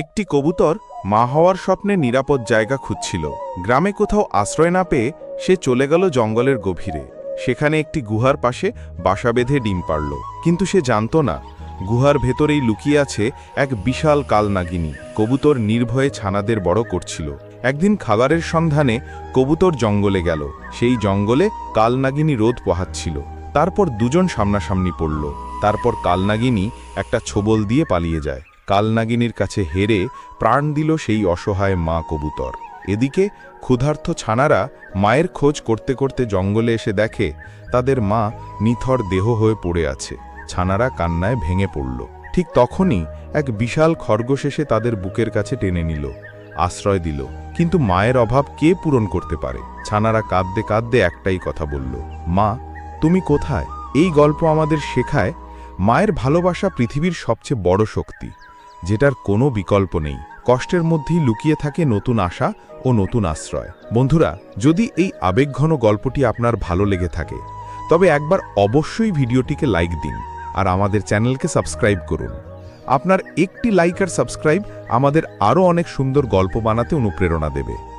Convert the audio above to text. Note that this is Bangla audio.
একটি কবুতর মা হওয়ার স্বপ্নে নিরাপদ জায়গা খুঁজছিল। গ্রামে কোথাও আশ্রয় না পেয়ে সে চলে গেল জঙ্গলের গভীরে। সেখানে একটি গুহার পাশে বাসা বেঁধে ডিম পারল কিন্তু সে জানত না, গুহার ভেতরেই লুকিয়ে আছে এক বিশাল কালনাগিনী। কবুতর নির্ভয়ে ছানাদের বড় করছিল। একদিন খাবারের সন্ধানে কবুতর জঙ্গলে গেল। সেই জঙ্গলে কালনাগিনী রোদ পোহাচ্ছিল। তারপর দুজন সামনাসামনি পড়ল। তারপর কালনাগিনী একটা ছোবল দিয়ে পালিয়ে যায়। কালনাগিনীর কাছে হেরে প্রাণ দিল সেই অসহায় মা কবুতর। এদিকে ক্ষুধার্থ ছানারা মায়ের খোঁজ করতে করতে জঙ্গলে এসে দেখে, তাদের মা নিথর দেহ হয়ে পড়ে আছে। ছানারা কান্নায় ভেঙে পড়ল। ঠিক তখনই এক বিশাল খরগোশ এসে তাদের বুকের কাছে টেনে নিল, আশ্রয় দিল। কিন্তু মায়ের অভাব কে পূরণ করতে পারে? ছানারা কাঁদতে কাঁদতে একটাই কথা বলল, মা, তুমি কোথায়? এই গল্প আমাদের শেখায় মায়ের ভালোবাসা পৃথিবীর সবচেয়ে বড় শক্তি। যেটার কোনো বিকল্প নেই। কষ্টের মধ্যেই লুকিয়ে থাকে নতুন আশা ও নতুন আশ্রয়। বন্ধুরা, যদি এই আবেগঘন গল্পটি আপনার ভালো লেগে থাকে, তবে একবার অবশ্যই ভিডিওটিকে লাইক দিন আর আমাদের চ্যানেলকে সাবস্ক্রাইব করুন। আপনার একটি লাইক আর সাবস্ক্রাইব আমাদের আরও অনেক সুন্দর গল্প বানাতে অনুপ্রেরণা দেবে।